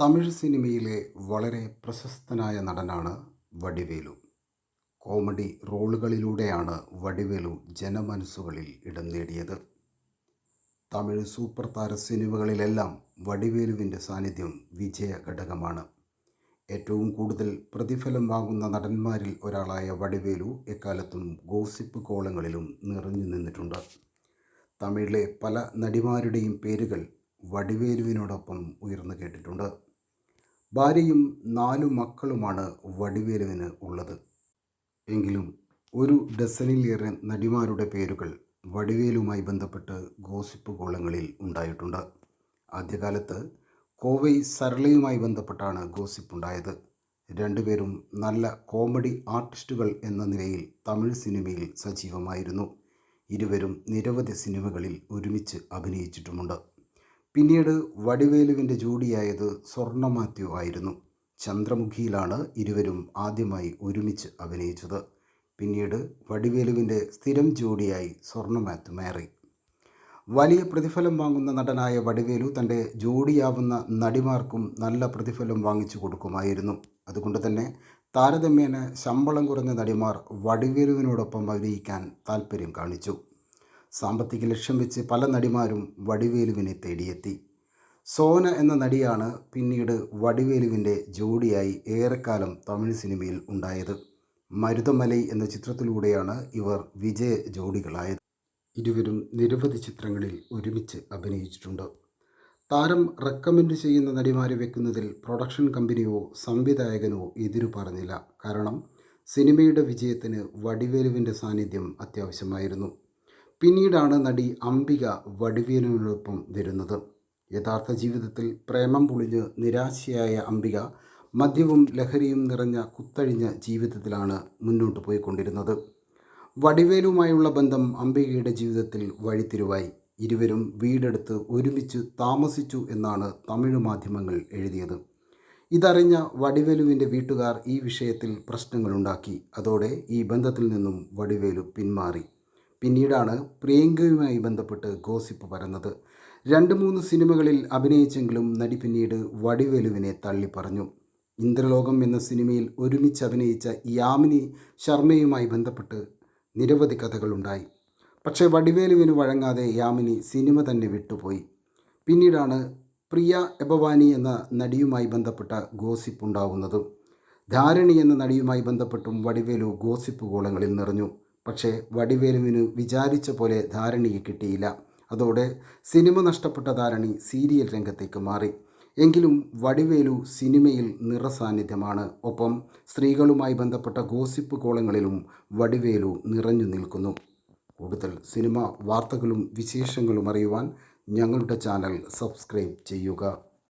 തമിഴ് സിനിമയിലെ വളരെ പ്രശസ്തനായ നടനാണ് വടിവേലു. കോമഡി റോളുകളിലൂടെയാണ് വടിവേലു ജനമനസ്സുകളിൽ ഇടം നേടിയത്. തമിഴ് സൂപ്പർ താര സിനിമകളിലെല്ലാം വടിവേലുവിന്റെ സാന്നിധ്യം വിജയ ഘടകമാണ്. ഏറ്റവും കൂടുതൽ പ്രതിഫലം വാങ്ങുന്ന നടന്മാരിൽ ഒരാളായ വടിവേലു എക്കാലത്തും ഗോസിപ്പ് കോളങ്ങളിലും നിറഞ്ഞു നിന്നിട്ടുണ്ട്. തമിഴിലെ പല നടിമാരുടെയും പേരുകൾ വടിവേലുവിനോടൊപ്പം ഉയർന്നു കേട്ടിട്ടുണ്ട്. ഭാര്യയും നാലു മക്കളുമാണ് വടിവേലുവിന് ഉള്ളത്. എങ്കിലും ഒരു ഡസനിലേറെ നടിമാരുടെ പേരുകൾ വടിവേലുമായി ബന്ധപ്പെട്ട് ഗോസിപ്പ് കോളങ്ങളിൽ ഉണ്ടായിട്ടുണ്ട്. ആദ്യകാലത്ത് കോവൈ സരളയുമായി ബന്ധപ്പെട്ടാണ് ഗോസിപ്പ് ഉണ്ടായത്. രണ്ടുപേരും നല്ല കോമഡി ആർട്ടിസ്റ്റുകൾ എന്ന നിലയിൽ തമിഴ് സിനിമയിൽ സജീവമായിരുന്നു. ഇരുവരും നിരവധി സിനിമകളിൽ ഒരുമിച്ച് അഭിനയിച്ചിട്ടുമുണ്ട്. പിന്നീട് വടിവേലുവിന്റെ ജോഡിയായത് സ്വർണ മാത്യു ആയിരുന്നു. ചന്ദ്രമുഖിയിലാണ് ഇരുവരും ആദ്യമായി ഒരുമിച്ച് അഭിനയിച്ചത്. പിന്നീട് വടിവേലുവിന്റെ സ്ഥിരം ജോഡിയായി സ്വർണ മാത്യു മാറി. വലിയ പ്രതിഫലം വാങ്ങുന്ന നടനായ വടിവേലു തന്റെ ജോഡിയാവുന്ന നടിമാർക്കും നല്ല പ്രതിഫലം വാങ്ങിച്ചു കൊടുക്കുമായിരുന്നു. അതുകൊണ്ട് തന്നെ താരതമ്യേന ശമ്പളം കുറഞ്ഞ നടിമാർ വടിവേലുവിനോടൊപ്പം അഭിനയിക്കാൻ താൽപ്പര്യം കാണിച്ചു. സാമ്പത്തിക ലക്ഷ്യം വെച്ച് പല നടിമാരും വടിവേലുവിനെ തേടിയെത്തി. സോന എന്ന നടിയാണ് പിന്നീട് വടിവേലുവിന്റെ ജോഡിയായി ഏറെക്കാലം തമിഴ് സിനിമയിൽ ഉണ്ടായത്. മരുതമലൈ എന്ന ചിത്രത്തിലൂടെയാണ് ഇവർ വിജയ ജോഡികളായത്. ഇരുവരും നിരവധി ചിത്രങ്ങളിൽ ഒരുമിച്ച് അഭിനയിച്ചിട്ടുണ്ട്. താരം റെക്കമെൻഡ് ചെയ്യുന്ന നടിമാരെ വെക്കുന്നതിൽ പ്രൊഡക്ഷൻ കമ്പനിയോ സംവിധായകനോ എതിരു പറഞ്ഞില്ല കാരണം സിനിമയുടെ വിജയത്തിന് വടിവേലുവിന്റെ സാന്നിധ്യം അത്യാവശ്യമായിരുന്നു. പിന്നീടാണ് നടി അംബിക വടിവേലുവിനോടൊപ്പം വരുന്നത്. യഥാർത്ഥ ജീവിതത്തിൽ പ്രേമം പൊളിഞ്ഞ് നിരാശയായ അംബിക മദ്യവും ലഹരിയും നിറഞ്ഞ കുത്തഴിഞ്ഞ ജീവിതത്തിലാണ് മുന്നോട്ട് പോയിക്കൊണ്ടിരുന്നത്. വടിവേലുമായുള്ള ബന്ധം അംബികയുടെ ജീവിതത്തിൽ വഴിത്തിരിവായി. ഇരുവരും വീടെടുത്ത് ഒരുമിച്ച് താമസിച്ചു എന്നാണ് തമിഴ് മാധ്യമങ്ങൾ എഴുതിയത്. ഇതറിഞ്ഞ വടിവേലുവിന്റെ വീട്ടുകാർ ഈ വിഷയത്തിൽ പ്രശ്നങ്ങളുണ്ടാക്കി. അതോടെ ഈ ബന്ധത്തിൽ നിന്നും വടിവേലു പിന്മാറി. പിന്നീടാണ് പ്രിയങ്കയുമായി ബന്ധപ്പെട്ട് ഗോസിപ്പ് പരന്നത്. രണ്ട് മൂന്ന് സിനിമകളിൽ അഭിനയിച്ചെങ്കിലും നടി പിന്നീട് വടിവേലുവിനെ തള്ളിപ്പറഞ്ഞു. ഇന്ദ്രലോകം എന്ന സിനിമയിൽ ഒരുമിച്ച് അഭിനയിച്ച യാമിനി ശർമ്മയുമായി ബന്ധപ്പെട്ട് നിരവധി കഥകളുണ്ടായി. പക്ഷേ വടിവേലുവിന് വഴങ്ങാതെ യാമിനി സിനിമ തന്നെ വിട്ടുപോയി. പിന്നീടാണ് പ്രിയ എബവാനി എന്ന നടിയുമായി ബന്ധപ്പെട്ട ഗോസിപ്പ് ഉണ്ടാവുന്നത്. ധാരണി എന്ന നടിയുമായി ബന്ധപ്പെട്ടും വടിവേലു ഗോസിപ്പ് കോളങ്ങളിൽ നിറഞ്ഞു. പക്ഷേ വടിവേലുവിന് വിചാരിച്ച പോലെ ധാരണിയെ കിട്ടിയില്ല. അതോടെ സിനിമ നഷ്ടപ്പെട്ട ധാരണി സീരിയൽ രംഗത്തേക്ക് മാറി. എങ്കിലും വടിവേലു സിനിമയിൽ നിറസാന്നിധ്യമാണ്. ഒപ്പം സ്ത്രീകളുമായി ബന്ധപ്പെട്ട ഗോസിപ്പ് കോളങ്ങളിലും വടിവേലു നിറഞ്ഞു നിൽക്കുന്നു. കൂടുതൽ സിനിമ വാർത്തകളും വിശേഷങ്ങളും അറിയുവാൻ ഞങ്ങളുടെ ചാനൽ സബ്സ്ക്രൈബ് ചെയ്യുക.